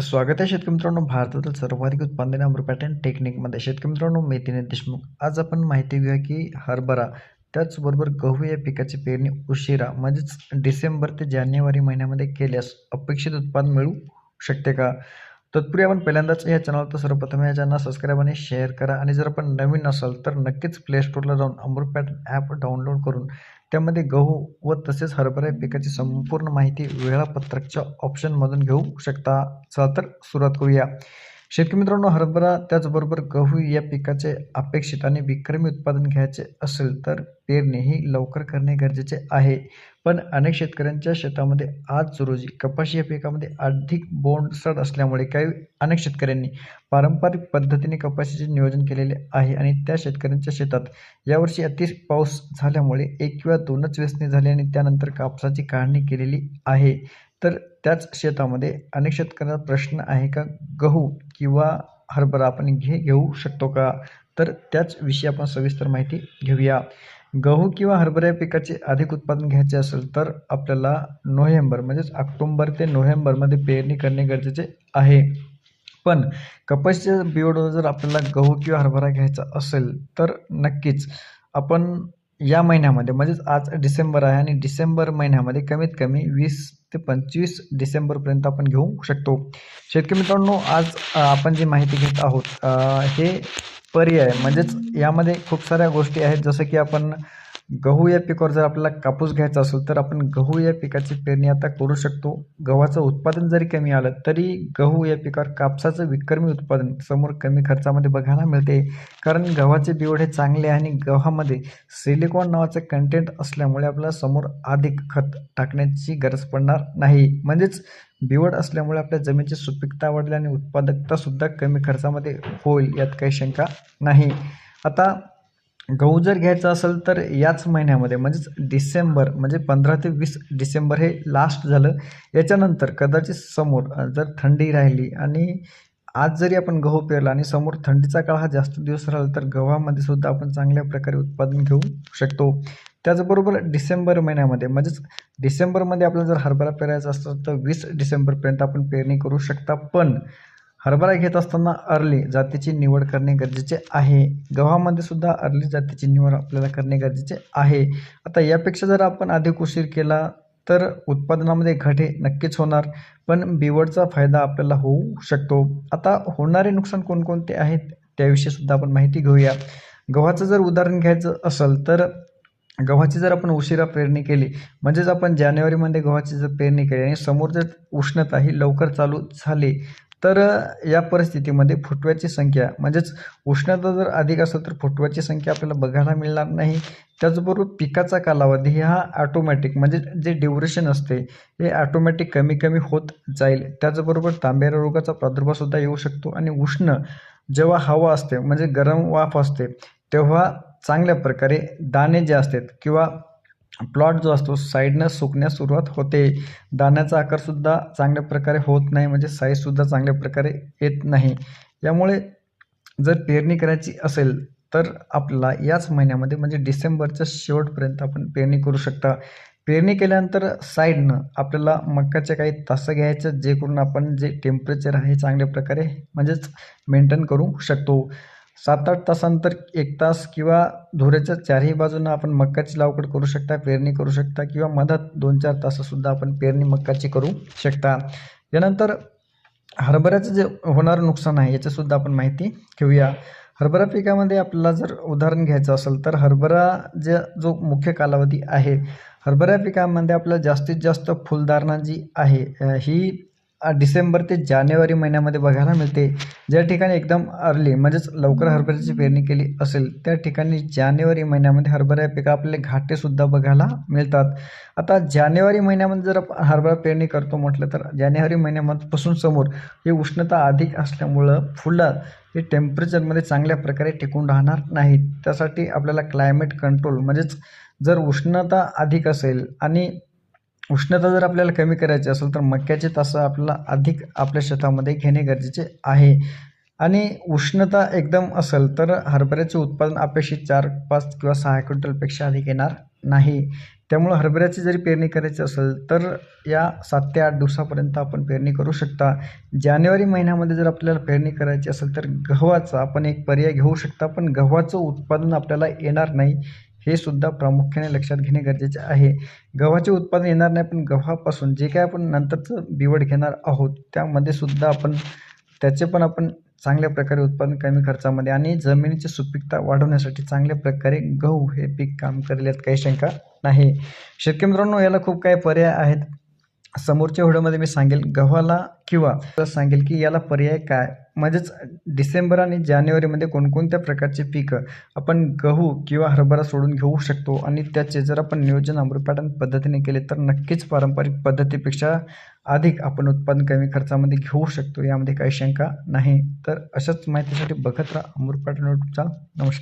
स्वागत आहे शेतकरी मित्रांनो. भारतातील सर्वाधिक उत्पादन अमृत पॅटर्न टेक्निकमध्ये. शेतकरी मित्रांनो मी दिनेश देशमुख. आज आपण माहिती घेऊया की हरभरा त्याचबरोबर गहू या पिकाची पेरणी उशिरा म्हणजेच डिसेंबर ते जानेवारी महिन्यामध्ये केल्यास अपेक्षित उत्पादन मिळू शकते का? तत्पूर्वी आपण पहिल्यांदाच या चॅनल तर सर्वप्रथम या चॅनल सबस्क्राईब आणि शेअर करा. आणि जर आपण नवीन असाल तर नक्कीच प्ले स्टोरला जाऊन अमृत पॅटर्न ॲप डाउनलोड करून त्यामध्ये गहू व तसेच हरभरा पिकाची संपूर्ण माहिती वेळापत्रकच्या ऑप्शनमधून घेऊ शकता. चला तर सुरुवात करूया. शेतकरी मित्रांनो हरभरा त्याचबरोबर गहू या पिकाचे अपेक्षित आणि विक्रमी उत्पादन घ्यायचे असेल तर पेरणी ही लवकर करणे गरजेचे आहे. पण अनेक शेतकऱ्यांच्या शेतामध्ये आज रोजी कपाशी या पिकामध्ये अधिक बोंडसड असल्यामुळे काही अनेक शेतकऱ्यांनी पारंपरिक पद्धतीने कपाशीचे नियोजन केलेले आहे आणि त्या शेतकऱ्यांच्या शेतात यावर्षी अति पाऊस झाल्यामुळे एक किंवा दोनच वेचणी झाली आणि त्यानंतर कापसाची काढणी केलेली आहे. तर त्याच शेतामध्ये अनेक शेतकऱ्यांचा प्रश्न आहे का? गहू किंवा हरभरा आपण घे घेऊ शकतो का? तर त्याच विषयी आपण सविस्तर माहिती घेऊया. गहू किंवा हरभरा या पिकाचे अधिक उत्पादन घ्यायचे असेल तर आपल्याला नोव्हेंबर म्हणजेच ऑक्टोंबर ते नोव्हेंबरमध्ये पेरणी करणे गरजेचे आहे. पण कपाशीच्या बियोडो जर आपल्याला गहू किंवा हरभरा घ्यायचा असेल तर नक्कीच आपण या महिन्यामध्ये म्हणजेच आज डिसेंबर आहे आणि डिसेंबर महिन्यामध्ये कमीत कमी वीस ते पंचवीस डिसेंबरपर्यंत आपण घेऊ शकतो. शेतकरी मित्रांनो आज आपण जी माहिती घेत आहोत हे पर्याय म्हणजेच यामध्ये खूप साऱ्या गोष्टी आहेत. जसं की आपण गहू या पिकावर जर आपल्याला कापूस घ्यायचा असेल तर आपण गहू या पिकाची पेरणी आता करू शकतो. गव्हाचं उत्पादन जरी कमी आलं तरी गहू या पिकावर कापसाचं विक्रमी उत्पादन समोर कमी खर्चामध्ये बघायला मिळते. कारण गव्हाचे बिवड हे चांगले आहे आणि गव्हामध्ये सिलिकॉन नावाचं कंटेंट असल्यामुळे आपल्याला समोर अधिक खत टाकण्याची गरज पडणार नाही. म्हणजेच बिवड असल्यामुळे आपल्या जमिनीची सुपीकता वाढली आणि उत्पादकतासुद्धा कमी खर्चामध्ये होईल यात काही शंका नाही. आता गहू जर घ्यायचा असेल तर याच महिन्यामध्ये म्हणजेच डिसेंबर म्हणजे पंधरा ते वीस डिसेंबर हे लास्ट झालं. याच्यानंतर कदाचित समोर जर थंडी राहिली आणि आज जरी आपण गहू पेरला आणि समोर थंडीचा काळ हा जास्त दिवस राहिला तर गव्हामध्ये सुद्धा आपण चांगल्या प्रकारे उत्पादन घेऊ शकतो. त्याचबरोबर डिसेंबर महिन्यामध्ये म्हणजेच डिसेंबरमध्ये आपल्याला जर हरभरा पेरायचा असतो तर वीस डिसेंबरपर्यंत आपण पेरणी करू शकता. पण हरभरा घेत असताना अर्ली जातीची निवड करणे गरजेचे आहे. गव्हामध्ये सुद्धा अर्ली जातीची निवड आपल्याला करणे गरजेचे आहे. आता यापेक्षा जर आपण अधिक उशीर केला तर उत्पादनामध्ये घटे नक्कीच होणार पण बिवडचा फायदा आपल्याला होऊ शकतो. आता होणारे नुकसान कोणकोणते आहेत त्याविषयी सुद्धा आपण माहिती घेऊया. गव्हाचं जर उदाहरण घ्यायचं असेल तर गव्हाची जर आपण उशिरा पेरणी केली म्हणजेच आपण जानेवारीमध्ये गव्हाची जर पेरणी केली आणि समोर जर उष्णता ही लवकर चालू झाली तर या परिस्थितीमध्ये फुटव्याची संख्या म्हणजेच उष्णता जर अधिक असेल तर फुटव्याची संख्या आपल्याला बघायला मिळणार नाही. त्याचबरोबर पिकाचा कालावधी हा ॲटोमॅटिक म्हणजे जे ड्युरेशन असते हे ॲटोमॅटिक कमी कमी होत जाईल. त्याचबरोबर तांबेरा रोगाचा प्रादुर्भावसुद्धा येऊ शकतो आणि उष्ण जेव्हा हवा असते म्हणजे गरम वाफ असते तेव्हा चांगल्या प्रकारे दाणे जे असतात किंवा प्लॉट जो असतो साईडनं सुकण्यास सुरुवात होते. दाण्याचा आकारसुद्धा चांगल्या प्रकारे होत नाही म्हणजे साईजसुद्धा चांगल्या प्रकारे येत नाही. यामुळे जर पेरणी करायची असेल तर आपला याच महिन्यामध्ये म्हणजे डिसेंबरच्या शेवटपर्यंत आपण पेरणी करू शकता. पेरणी केल्यानंतर साईडनं आपल्याला मक्काच्या काही तासं घ्यायचं जे करून आपण जे टेम्परेचर आहे चांगल्या प्रकारे म्हणजेच मेंटेन करू शकतो. सात आठ तासानंतर एक तास किंवा धुऱ्याच्या चारही बाजूनं आपण मक्काची लावकड करू शकता पेरणी करू शकता किंवा मधात दोन चार तासंसुद्धा आपण पेरणी मक्काची करू शकता. यानंतर हरभऱ्याचं जे होणारं नुकसान आहे याच्यासुद्धा आपण माहिती घेऊया. हरभरा पिकामध्ये आपल्याला जर उदाहरण घ्यायचं असेल तर हरभरा जे जो मुख्य कालावधी आहे हरभरा पिकामध्ये आपल्याला जास्तीत जास्त फुलधारणा जी आहे ही डिसेंबर ते जानेवारी महिन्यामध्ये बघायला मिळते. ज्या ठिकाणी एकदम अर्ली म्हणजेच लवकर हरभऱ्याची पेरणी केली असेल त्या ठिकाणी जानेवारी महिन्यामध्ये हरभरा या पिका आपल्याला घाटेसुद्धा बघायला मिळतात. आता जानेवारी महिन्यामध्ये जर आपण हरभरा पेरणी करतो म्हटलं तर जानेवारी महिन्यापासून समोर ही उष्णता अधिक असल्यामुळं फुलं हे टेम्परेचरमध्ये चांगल्या प्रकारे टिकून राहणार नाहीत. त्यासाठी आपल्याला क्लायमेट कंट्रोल म्हणजेच जर उष्णता अधिक असेल आणि उष्णता जर आपल्याला कमी करायची असेल तर मक्याचे तासं आपल्याला अधिक आपल्या शेतामध्ये घेणे गरजेचे आहे. आणि उष्णता एकदम असेल तर हरभऱ्याचे उत्पादन अपेक्षित चार पाच किंवा सहा क्विंटलपेक्षा अधिक येणार नाही. त्यामुळं हरभऱ्याची जरी पेरणी करायची असेल तर या सात ते आठ दिवसापर्यंत आपण पेरणी करू शकता. जानेवारी महिन्यामध्ये जर आपल्याला पेरणी करायची असेल तर गव्हाचा आपण एक पर्याय घेऊ शकता पण गव्हाचं उत्पादन आपल्याला येणार नाही. हे सुद्धा प्रामुख्याने लक्षात घेणे गरजेचे आहे. गव्हाचे उत्पादन येणार नाही पण गव्हापासून जे काय आपण नंतरचं बिवड घेणार आहोत त्यामध्ये सुद्धा आपण त्याचे पण आपण चांगल्या प्रकारे उत्पादन कमी खर्चामध्ये आणि जमिनीची सुपीकता वाढवण्यासाठी चांगल्या प्रकारे गहू हे पीक काम करेल यात काही शंका नाही. शेतकरी मित्रांनो याला खूप काही पर्याय आहेत. समोरच्या व्हिडिओमध्ये मी सांगेल गव्हाला किंवा सांगेल की याला पर्याय काय? म्हणजेच डिसेंबर आणि जानेवारीमध्ये कोणकोणत्या प्रकारचे पिकं आपण गहू किंवा हरभरा सोडून घेऊ शकतो आणि त्याचे जर आपण नियोजन अमृतपाटन पद्धतीने केले तर नक्कीच पारंपरिक पद्धतीपेक्षा अधिक आपण उत्पादन कमी खर्चामध्ये घेऊ शकतो. यामध्ये काही शंका नाही. तर अशाच माहितीसाठी बघत राहा अमृतपाटन यूट्यूबचा नमस्कार.